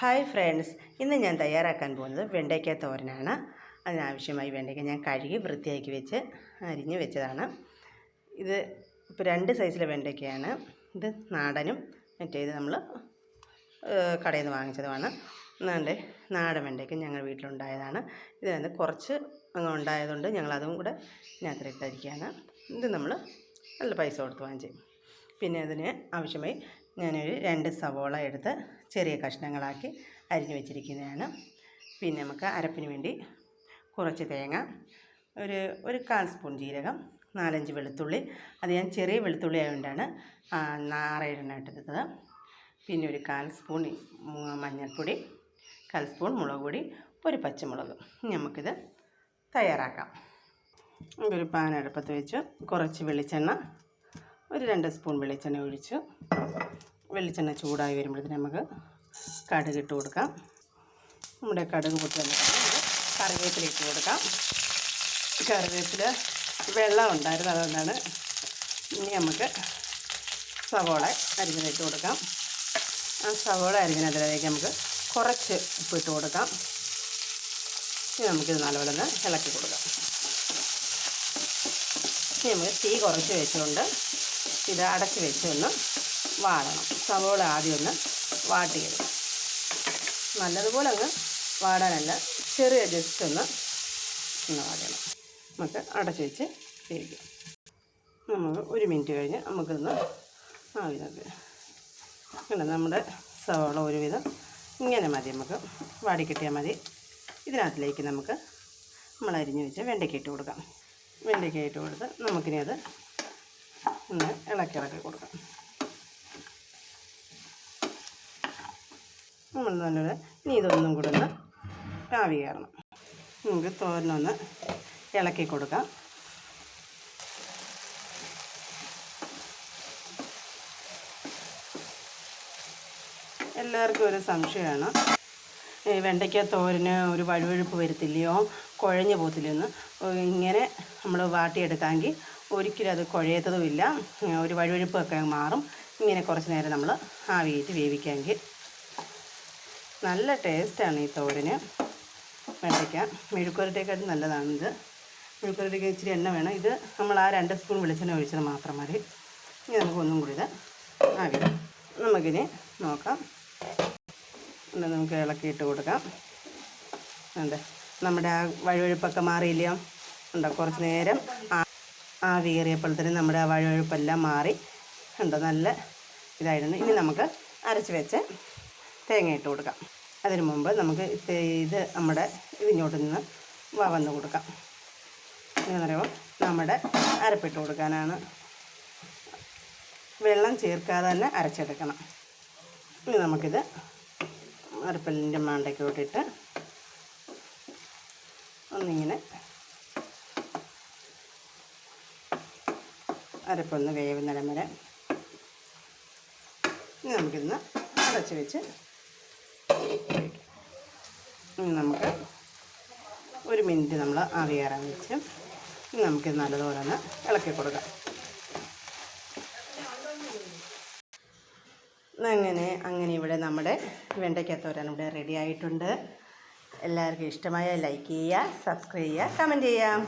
Hi friends ഇന്ന് ഞാൻ തയ്യാറാക്കാൻ പോകുന്നത് വെണ്ടയ്ക്ക തോരനാണ്. അതിനാവശ്യമായി വെണ്ടയ്ക്ക ഞാൻ കഴുകി വൃത്തിയാക്കി വെച്ച് അരിഞ്ഞ് വെച്ചതാണ്. ഇത് ഇപ്പോൾ രണ്ട് സൈസിലെ വെണ്ടയ്ക്കയാണ്. ഇത് നാടനും മറ്റേത് നമ്മൾ കടയിൽ നിന്ന് വാങ്ങിച്ചതുമാണ്. എന്നാണ്ട് നാടൻ വെണ്ടയ്ക്ക ഞങ്ങൾ വീട്ടിലുണ്ടായതാണ്. ഇതിനകത്ത് കുറച്ച് അങ്ങ് ഉണ്ടായതുകൊണ്ട് ഞങ്ങളതും കൂടെ ഇതിനകത്തിട്ടരിക്കുകയാണ് ഇത് നമ്മൾ നല്ല പൈസ കൊടുത്ത് വാങ്ങിച്ചു. പിന്നെ അതിന് ആവശ്യമായി ഞാനൊരു രണ്ട് സവോള എടുത്ത് ചെറിയ കഷ്ണങ്ങളാക്കി അരിഞ്ഞു വെച്ചിരിക്കുന്നതാണ്. പിന്നെ നമുക്ക് അരപ്പിന് വേണ്ടി കുറച്ച് തേങ്ങ ഒരു ഒരു കാൽ സ്പൂൺ ജീരകം നാലഞ്ച് വെളുത്തുള്ളി. അത് ഞാൻ ചെറിയ വെളുത്തുള്ളി ആയതുകൊണ്ടാണ് ആറേഴെണ്ണം എടുത്തത് പിന്നെ ഒരു കാൽ സ്പൂൺ മഞ്ഞൾപ്പൊടി കാൽ സ്പൂൺ മുളക് പൊടി ഒരു പച്ചമുളക്. നമുക്കിത് തയ്യാറാക്കാം. ഒരു പാൻ അടുപ്പത്ത് വെച്ച് കുറച്ച് വെളിച്ചെണ്ണ ഒരു രണ്ട് സ്പൂൺ വെളിച്ചെണ്ണ ഒഴിച്ച് വെളിച്ചെണ്ണ ചൂടായി വരുമ്പോഴത്തേന് നമുക്ക് കടുക് ഇട്ട് കൊടുക്കാം. നമ്മുടെ കടുക് പൊട്ടി കറിവേപ്പില ഇട്ട് കൊടുക്കാം. കറിവേപ്പില വെള്ളം ഉണ്ടായിരുന്നു അതുകൊണ്ടാണ് ഇനി നമുക്ക് സവോള അരിഞ്ഞിട്ട് കൊടുക്കാം. ആ സവോള അരിഞ്ഞതിലേക്ക് നമുക്ക് കുറച്ച് ഉപ്പ് ഇട്ട് കൊടുക്കാം. ഇനി നമുക്കിത് നല്ലപോലെ ഒന്ന് ഇളക്കി കൊടുക്കാം. ഇനി നമുക്ക് തീ കുറച്ച് വെച്ചുകൊണ്ട് ഇത് അടച്ച് വെച്ച് ഒന്ന് വാടണം. സവോള ആദ്യം ഒന്ന് വാട്ടിയെടുക്കും. നല്ലതുപോലെ അങ്ങ് വാടാനല്ല. ചെറിയ ജസ്റ്റ് ഒന്ന് ഒന്ന് വാടണം. നമുക്ക് അടച്ച് വെച്ച് വേവിക്കാം നമ്മൾ ഒരു മിനിറ്റ് കഴിഞ്ഞ് നമുക്കൊന്ന് ആവിതൊക്കെ അങ്ങനെ നമ്മുടെ സവോള ഒരുവിധം ഇങ്ങനെ മതി. നമുക്ക് വാടിക്കിട്ടിയാൽ മതി. ഇതിനകത്തിലേക്ക് നമുക്ക് നമ്മൾ അരിഞ്ഞ് വെച്ച് വെണ്ടയ്ക്ക ഇട്ട് കൊടുക്കാം. വെണ്ടയ്ക്ക ഇട്ട് കൊടുത്ത് നമുക്കിനി അത് ഒന്ന് ഇളക്കി കൊടുക്കാം. നമ്മൾ നല്ലത് ഇനി ഇതൊന്നും കൂടെ ഒന്ന് കാവി കയറണം. നമുക്ക് തോരനൊന്ന് ഇളക്കി കൊടുക്കാം. എല്ലാവർക്കും ഒരു സംശയമാണ്. ഈ വെണ്ടയ്ക്ക തോരന് ഒരു വഴുവഴുപ്പ് വരത്തില്ലയോ? കുഴഞ്ഞു പോകത്തില്ലയോ എന്ന് ഇങ്ങനെ നമ്മൾ വാട്ടിയെടുക്കാമെങ്കിൽ ഒരിക്കലും അത് കുഴയത്തതുമില്ല. ഒരു വഴുവഴുപ്പൊക്കെ മാറും. ഇങ്ങനെ കുറച്ച് നേരം നമ്മൾ ആവിയിട്ട് വേവിക്കാമെങ്കിൽ നല്ല ടേസ്റ്റാണ് ഈ തോരന്. വെണ്ടയ്ക്ക മെഴുക്കുരട്ടേക്കാട്ടും നല്ലതാണ് ഇത് മെഴുക്കുരട്ടയ്ക്ക് ഇച്ചിരി എണ്ണ വേണം. ഇത് നമ്മൾ ആ രണ്ട് സ്പൂൺ വെളിച്ചെണ്ണ ഒഴിച്ചത് മാത്രം മതി. ഇനി നമുക്കൊന്നും കൂടി ഇത് ആവി നമുക്കിനി നോക്കാം. എന്നിട്ട് നമുക്ക് ഇളക്കിയിട്ട് കൊടുക്കാം. അതെ നമ്മുടെ ആ വഴുവഴുപ്പൊക്കെ മാറിയില്ല ഉണ്ടോ? കുറച്ച് നേരം ആവി കയറിയപ്പോഴത്തേനും നമ്മുടെ ആ വഴുവഴുപ്പെല്ലാം മാറി. കണ്ടോ? നല്ല ഇതായിരുന്നു. ഇനി നമുക്ക് അരച്ച് വെച്ച് തേങ്ങ ഇട്ട് കൊടുക്കാം. അതിന് മുമ്പ് നമുക്ക് ഇത് നമ്മുടെ ഇതിങ്ങോട്ട് നിന്ന് വന്ന് കൊടുക്കാം. എന്ന് പറയുമ്പോൾ നമ്മുടെ അരപ്പിട്ട് കൊടുക്കാനാണ്. വെള്ളം ചേർക്കാതെ തന്നെ അരച്ചെടുക്കണം. ഇനി നമുക്കിത് അരപ്പല്ലിന്റെ മാണ്ടയ്ക്കോട്ടിട്ട് ഒന്നിങ്ങനെ അരപ്പൊന്ന് വേവുന്നിടം വരെ ഇനി നമുക്കിന്ന് അടച്ച് വെച്ച് ഇനി നമുക്ക് ഒരു മിനിറ്റ് നമ്മൾ അറിയാറാൻ വെച്ച് ഇനി നമുക്കിത് നല്ലതുപോലെ ഒന്ന് ഇളക്കി കൊടുക്കാം. അങ്ങനെ അങ്ങനെ ഇവിടെ നമ്മുടെ വെണ്ടയ്ക്കത്തോരൻ ഇവിടെ റെഡി ആയിട്ടുണ്ട്. എല്ലാവർക്കും ഇഷ്ടമായ ലൈക്ക് ചെയ്യുക സബ്സ്ക്രൈബ് ചെയ്യുക കമന്റ് ചെയ്യാം